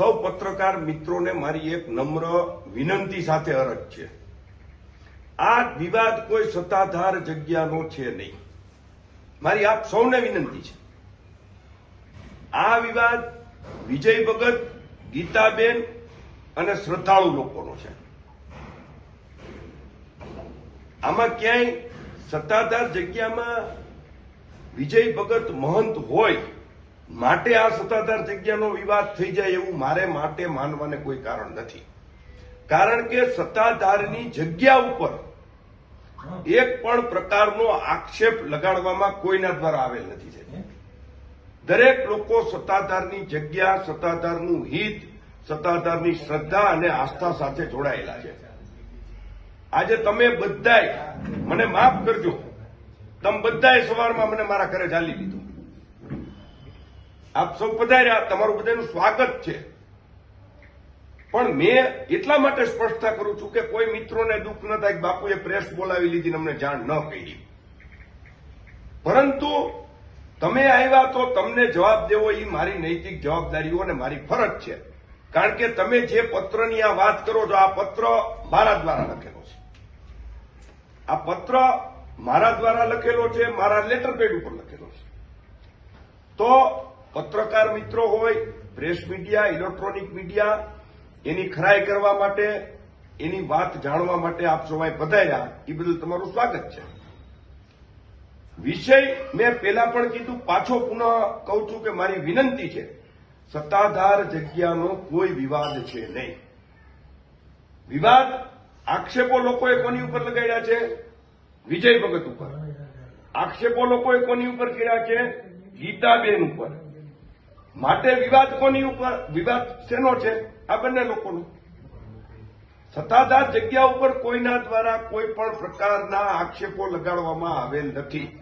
સૌ પત્રકાર મિત્રોને મારી એક નમ્ર વિનંતી સાથે અરજ છે. આ વિવાદ કોઈ સત્તાધાર જગ્યાનો છે નહીં. મારી આપ સૌને વિનંતી છે. આ વિવાદ વિજય ભગત, ગીતાબેન અને શ્રદ્ધાળુ લોકોનો છે. આમાં ક્યાંય સત્તાધાર જગ્યામાં વિજય ભગત મહંત હોય માટે આ સત્તાધાર જગ્યાનો વિવાદ થઈ જાય એવું મારે માટે માનવાને કોઈ કારણ નથી. કારણ કે સત્તાધારની જગ્યા ઉપર એક પણ પ્રકારનો આક્ષેપ લગાડવામાં કોઈના દ્વારા આવેલ નથી છે દરેક લોકો સત્તાધારની જગ્યા, સત્તાધારનું હિત, સત્તાધારની શ્રદ્ધા અને આસ્થા સાથે જોડાયેલા છે. આજે તમે બધાય મને માફ કરજો. તમે બધાય સવારમાં મને મારા ઘરે ચાલી લીધું. આપ સૌ પધાર્યા, તમારું બધાનું સ્વાગત છે. પણ મેં એટલા માટે સ્પષ્ટતા કરું છું કે કોઈ મિત્રોને દુઃખ ન થાય બાપુએ પ્રેસ બોલાવી લીધી અમને જાણ ન કરી. પરંતુ તમે આવ્યા તો તમને જવાબ દેવો એ મારી નૈતિક જવાબદારીઓ અને મારી ફરજ છે. કારણ કે તમે જે પત્રની આ વાત કરો છો, આ પત્ર મારા દ્વારા લખેલો છે. આ પત્ર મારા દ્વારા લખેલો છે, મારા લેટર પેડ ઉપર લખેલો છે. તો પત્રકાર મિત્રો હોય, પ્રેસ મીડિયા, ઇલેક્ટ્રોનિક મીડિયા, એની ખરાઈ કરવા માટે, એની વાત જાણવા માટે આપ સૌએ પધાર્યા એ બદલ તમારું સ્વાગત છે. વિષય મેં પહેલા પણ કીધું, પાછો પુનઃ કહું છું કે મારી વિનંતી છે, સત્તાધાર જગ્યાનો કોઈ વિવાદ છે નહીં. વિવાદ આક્ષેપો લોકોએ કોની ઉપર લગાડ્યા છે? વિજય ભગત ઉપર. આક્ષેપો લોકોએ કોની ઉપર કર્યા છે? ગીતાબેન ઉપર. માટે વિવાદ કોની ઉપર? વિવાદ શેનો છે? આ બંને લોકોનો. સત્તાધાર જગ્યા ઉપર કોઈના દ્વારા કોઈ પણ પ્રકારના આક્ષેપો લગાડવામાં આવેલ નથી.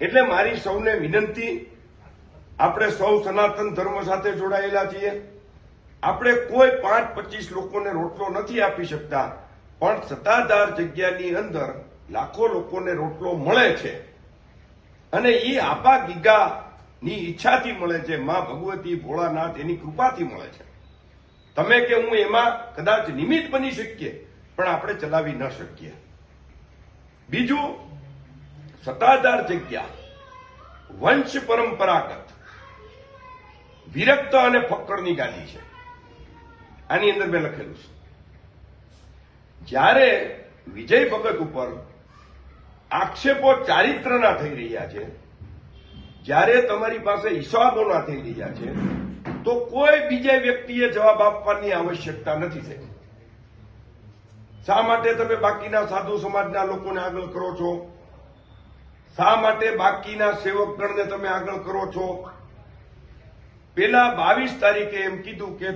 એટલે મારી સૌને વિનંતી, આપણે સૌ સનાતન ધર્મ સાથે જોડાયેલા છીએ. આપણે કોઈ પાંચ પચીસ લોકોને રોટલો નથી આપી શકતા, પણ સત્તાધાર જગ્યાની અંદર લાખો લોકોને રોટલો મળે છે. અને એ આપા ગીગાની ઈચ્છાથી મળે છે, માં ભગવતી, ભોળાનાથ, એની કૃપાથી મળે છે. તમે કે હું એમાં કદાચ નિમિત્ત બની શકીએ, પણ આપણે ચલાવી ન શકીએ. બીજું, સત્તાધાર જગ્યા, વંશ પરંપરાગત, વિરક્ત અને ફક્કડની ગાદી છે. આની અંદર મેં લખેલું છે. જ્યારે વિજય ભગત ઉપર આક્ષેપો ચારિત્રના થઈ રહ્યા છે જ્યારે તમારી પાસે હિસાબોના થઈ રહ્યા છે, તો કોઈ બીજા વ્યક્તિએ જવાબ આપવાની આવશ્યકતા નથી થઈ શા માટે તમે બાકીના સાધુ સમાજના લોકોને આગળ કરો છો? શા માટે બાકીના સેવકગણને તમે આગળ કરો છો? પેલા બાવીસ તારીખે એમ કીધું કે